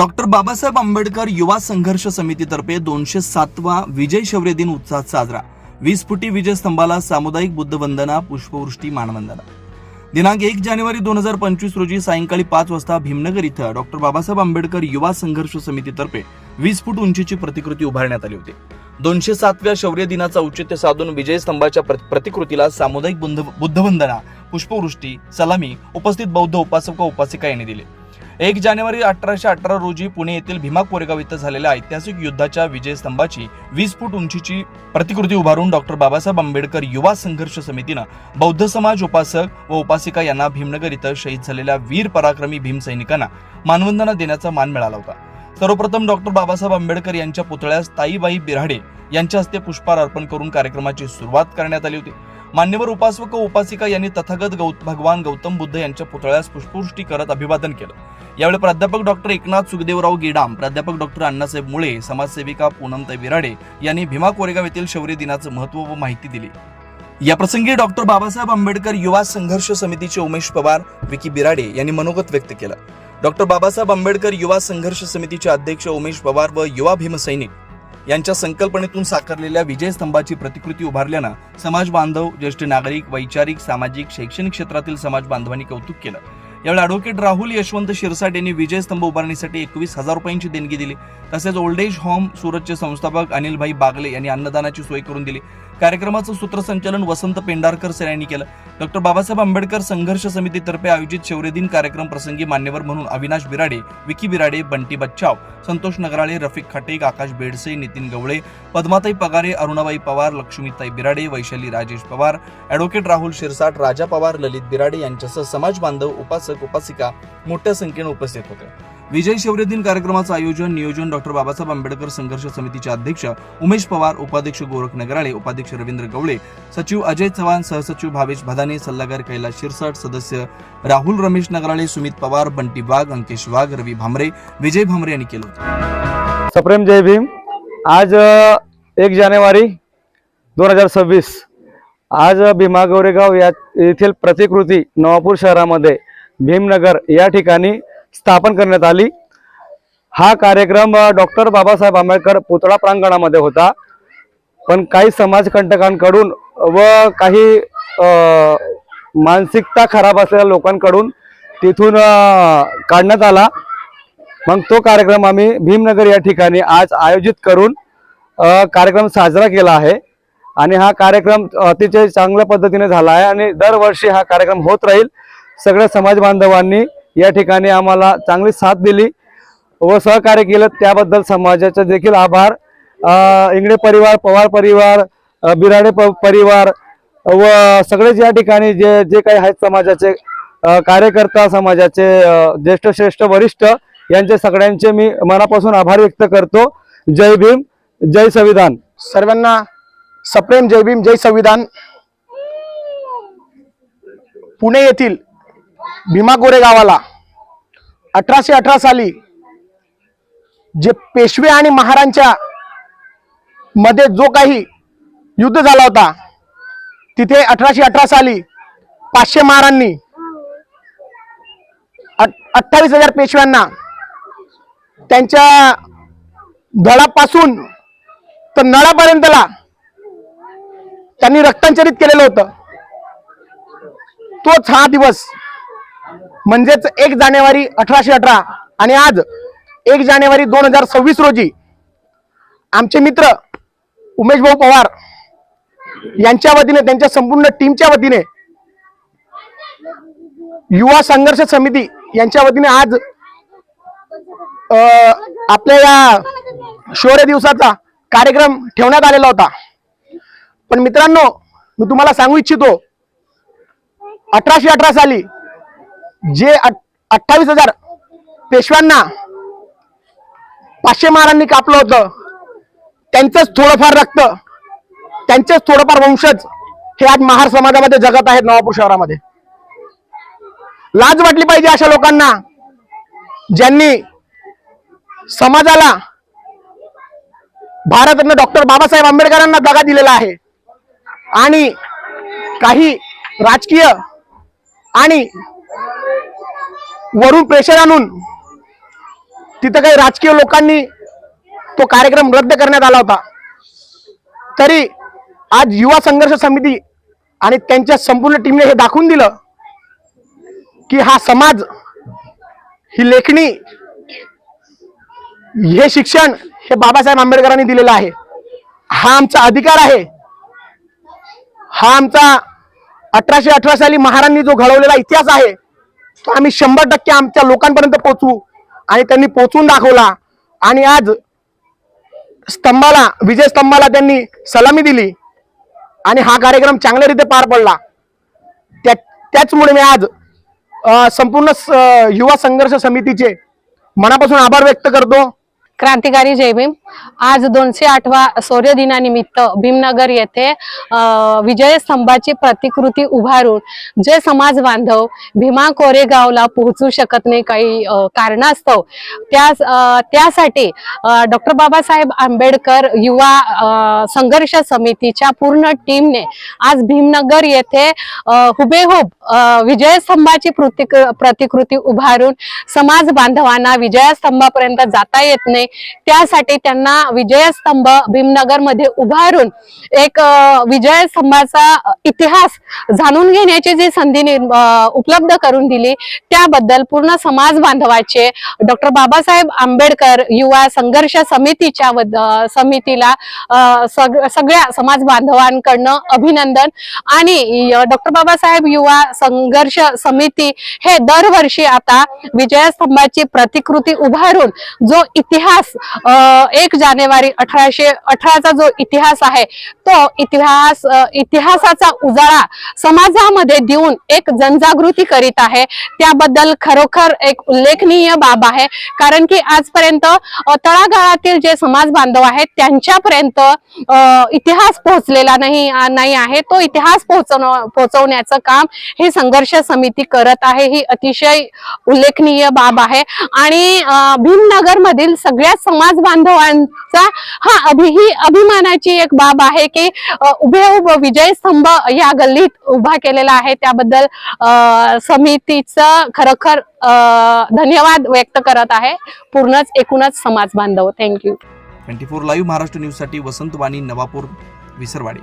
Doctor Babasaheb Ambedkar युवा संघर्ष समितीतर्फे दोनशे सातवा विजय शौर्य दिन उत्साहात साजरा. वीस फुटी विजय स्तंभाला सामुदायिक बुद्धवंदना पुष्पवृष्टी मानवंदना. दिनांक एक जानेवारी दोन हजार पंचवीस रोजी सायंकाळी पाच वाजता भीमनगर इथं डॉक्टर बाबासाहेब आंबेडकर युवा संघर्ष समितीतर्फे वीस फूट उंचीची प्रतिकृती उभारण्यात आली होती. दोनशे सातव्या शौर्य दिनाचं औचित्य साधून विजय स्तंभाच्या प्रतिकृतीला सामुदायिक बुद्ध बुद्धवंदना पुष्पवृष्टी सलामी उपस्थित बौद्ध उपासक व उपासिका यांनी दिली. एक जानेवारी अठराशे अठरा रोजी पुणे येथील भीमा कोरेगाव इथं झालेल्या ऐतिहासिक युद्धाच्या विजय स्तंभाची वीस फूट उंचीची प्रतिकृती उभारून डॉक्टर बाबासाहेब आंबेडकर युवा संघर्ष समितीनं बौद्ध समाज उपासक व उपासिका यांना भीमनगर इथं शहीद झालेल्या वीर पराक्रमी भीम सैनिकांना मानवंदना देण्याचा मान मिळाला होता. सर्वप्रथम डॉक्टर बाबासाहेब आंबेडकर यांच्या पुतळ्यास ताईबाई बिराडे यांच्या हस्ते पुष्पहार अर्पण करून कार्यक्रमाची सुरुवात करण्यात आली होती. मान्यवर उपासक व उपासिका यांनी तथागत गौत भगवान गौतम बुद्ध यांच्या पुतळ्यास पुष्पवृष्टी करत अभिवादन केलं. यावेळी प्राध्यापक डॉक्टर एकनाथ सुखदेवराव गेडाम प्राध्यापक डॉक्टर अण्णासाहेब मुळे समाजसेविका पूनमताई बिराडे यांनी भीमा कोरेगाव येथील शौर्य दिनाचं महत्त्व व माहिती दिली. या प्रसंगी डॉक्टर बाबासाहेब आंबेडकर युवा संघर्ष समितीचे उमेश पवार विकी बिराडे यांनी मनोगत व्यक्त केलं. डॉक्टर बाबासाहेब आंबेडकर युवा संघर्ष समितीचे अध्यक्ष उमेश पवार व युवा भीमसैनिक यांच्या संकल्पनेतून साकारलेल्या विजय स्तंभाची प्रतिकृती उभारल्यानं समाज बांधव ज्येष्ठ नागरिक वैचारिक सामाजिक शैक्षणिक क्षेत्रातील समाज बांधवांनी कौतुक केलं. यावेळी ॲडव्होकेट राहुल यशवंत शिरसाट यांनी विजय स्तंभ उभारणीसाठी एकवीस हजार रुपयांची देणगी दिली. तसेच ओल्ड एज होम सुरतचे संस्थापक अनिलभाई बागले यांनी अन्नदानाची सोय करून दिली. कार्यक्रमाचं सूत्रसंचालन वसंत पेंढारकर सर यांनी केलं. डॉक्टर बाबासाहेब आंबेडकर संघर्ष समितीतर्फे आयोजित शौर्यदिन कार्यक्रम प्रसंगी मान्यवर म्हणून अविनाश बिराडे विकी बिराडे बंटी बच्चाव संतोष नगराळे रफिक खाटेक आकाश बेडसे नितीन गवळे पद्माताई पगारे अरुणाबाई पवार लक्ष्मीताई बिराडे वैशाली राजेश पवार ॲडव्होकेट राहुल शिरसाट राजा पवार ललित बिराडे यांच्यासह समाज बांधव उपास उपासक उपासिका मोठ्या संख्येने उपस्थित होते विजय शौर्य दिन कार्यक्रमाचं आयोजन नियोजन डॉक्टर बाबासाहेब आंबेडकर संघर्ष समितीचे अध्यक्ष उमेश पवार उपाध्यक्ष गोरख नगराळे उपाध्यक्ष रवींद्र गवळे सचिव अजय चव्हाण सहसचिव भावेश भदाने सल्लागार कैलास शिरसाट सदस्य राहुल रमेश नगराळे सुमित पवार बंटी वाघ अंकेश वाघ रवी भामरे विजय भामरे यांनी केलं होतं. सप्रेम जय भीम. आज एक जानेवारी दोन हजार सव्वीस. आज भीमा गोरेगाव या येथील प्रतिकृती नवापूर शहरामध्ये भीमनगर या ठिकाणी स्थापन करण्यात आली. हा कार्यक्रम डॉक्टर बाबासाहेब आंबेडकर पुतळा प्रांगणामध्ये होता. पण काही समाजकंटकांकडून व काही मानसिकता खराब असलेल्या लोकांकडून तिथून काढण्यात आला. मग तो कार्यक्रम आम्ही भीमनगर या ठिकाणी आज आयोजित करून कार्यक्रम साजरा केला आहे. आणि हा कार्यक्रम अतिशय चांगल्या पद्धतीने झाला आहे आणि दरवर्षी हा कार्यक्रम होत राहील. सगळ्या समाज बांधवांनी या ठिकाणी आम्हाला चांगली साथ दिली व सहकार्य केलं. त्याबद्दल समाजाचे देखील आभार. इंगडे परिवार पवार परिवार बिराडे प- परिवार व सगळेच या ठिकाणी जे जे काही आहेत समाजाचे कार्यकर्ता समाजाचे ज्येष्ठ श्रेष्ठ वरिष्ठ यांचे सगळ्यांचे मी मनापासून आभार व्यक्त करतो. जय भीम जय संविधान. सर्वांना सप्रेम जय भीम जय संविधान. पुणे येथील भीमा गोरे गावाला अठराशे अठरा साली जे पेशवे आणि महारांच्या मध्ये जो काही युद्ध झाला होता तिथे अठराशे अठरा साली पाचशे महारांनी अठ्ठावीस हजार पेशव्यांना त्यांच्या धडापासून तर नळापर्यंतला त्यांनी रक्तांचरित केलेलं होतं. तोच हा दिवस म्हणजेच एक जानेवारी अठराशे अठरा आणि आज एक जानेवारी दोन हजार सव्वीस रोजी आमचे मित्र उमेश भाऊ पवार यांच्या वतीने त्यांच्या संपूर्ण टीमच्या वतीने युवा संघर्ष समिती यांच्या वतीने आज आपल्या या शौर्य दिवसाचा कार्यक्रम ठेवण्यात आलेला होता. पण मित्रांनो मी तुम्हाला सांगू इच्छितो अठराशे अठरा साली जे अठ्ठावीस हजार पेशव्यांना पाचशे महारांनी कापलं होतं त्यांचंच थोडंफार रक्त त्यांचेच थोडंफार वंशज हे आज महार समाजामध्ये जगत आहेत नवापूर शहरामध्ये. लाज वाटली पाहिजे अशा लोकांना ज्यांनी समाजाला भारतरत्न डॉक्टर बाबासाहेब आंबेडकरांना दगा दिलेला आहे आणि काही राजकीय आणि वरून प्रेशर आणून तिथं काही राजकीय लोकांनी तो कार्यक्रम रद्द करण्यात आला होता. तरी आज युवा संघर्ष समिती आणि त्यांच्या संपूर्ण टीमने हे दाखवून दिलं की हा समाज ही लेखणी हे शिक्षण हे बाबासाहेब आंबेडकरांनी दिलेलं आहे. हा आमचा अधिकार आहे. हा आमचा अठराशे अठरा साली महाराजांनी जो घडवलेला इतिहास आहे आम्ही शंभर टक्के आमच्या लोकांपर्यंत पोहोचवू आणि त्यांनी पोचवून दाखवला. आणि आज स्तंभाला विजय स्तंभाला त्यांनी सलामी दिली. आणि हा कार्यक्रम चांगल्या पार पडला. त्या त्याचमुळे मी आज संपूर्ण युवा संघर्ष समितीचे मनापासून आभार व्यक्त करतो. क्रांतिकारी जय भीम. आज दोनशे आठवा सूर्य दिनानिमित्त भीमनगर येथे अ, विजय स्तंभाची प्रतिकृती उभारून जे समाज बांधव भीमा कोरेगावला पोहोचू शकत नाही काही कारणास्तव त्या त्यासाठी डॉक्टर बाबासाहेब आंबेडकर युवा संघर्ष समितीच्या पूर्ण टीमने आज भीमनगर येथे हुबेहूब अ, विजयस्तंभाची प्रतिक प्रतिकृती उभारून समाज बांधवांना विजयस्तंभापर्यंत जाता येत नाही. त्यासाठी त्यांना विजयस्तंभ भीमनगरमध्ये उभारून एक विजयस्तंभाचा इतिहास जाणून घेण्याची जी संधी उपलब्ध करून दिली त्याबद्दल पूर्ण समाज बांधवाचे डॉक्टर बाबासाहेब आंबेडकर युवा संघर्ष समितीच्या समितीला सग- सगळ्या समाज बांधवांकडनं अभिनंदन. आणि डॉक्टर बाबासाहेब युवा संघर्ष समिती हे दरवर्षी आता विजयस्तंभाची प्रतिकृती उभारून जो इतिहास एक एक जानेवारी अठराशे अठराचा जो इतिहास आहे तो इतिहास इतिहासाचा उजाळा समाजामध्ये देऊन एक जनजागृती करीत आहे. त्याबद्दल खरोखर एक उल्लेखनीय बाब आहे. कारण की आजपर्यंत तळागाळातील जे समाज बांधव आहेत त्यांच्यापर्यंत इतिहास पोहोचलेला नाही नाही आहे. तो इतिहास पोहोचवणं पोहोचवण्याचं काम हे संघर्ष समिती करत आहे ही अतिशय उल्लेखनीय बाब आहे. आणि भीमनगरमधील भीमनगर मधील सगळ्या समाज बांधवांचा हा अभिही अभिमानाची एक बाब आहे की अ, उभे उभं विजय स्तंभ या गल्लीत उभा केलेला आहे. त्याबद्दल अ, समितीचं खरोखर धन्यवाद व्यक्त करत आहे. पूर्णच एकूणच समाज बांधव. Thank you twenty four live Maharashtra न्यूजसाठी वसंत वाणी नवापूर विसरवाडी.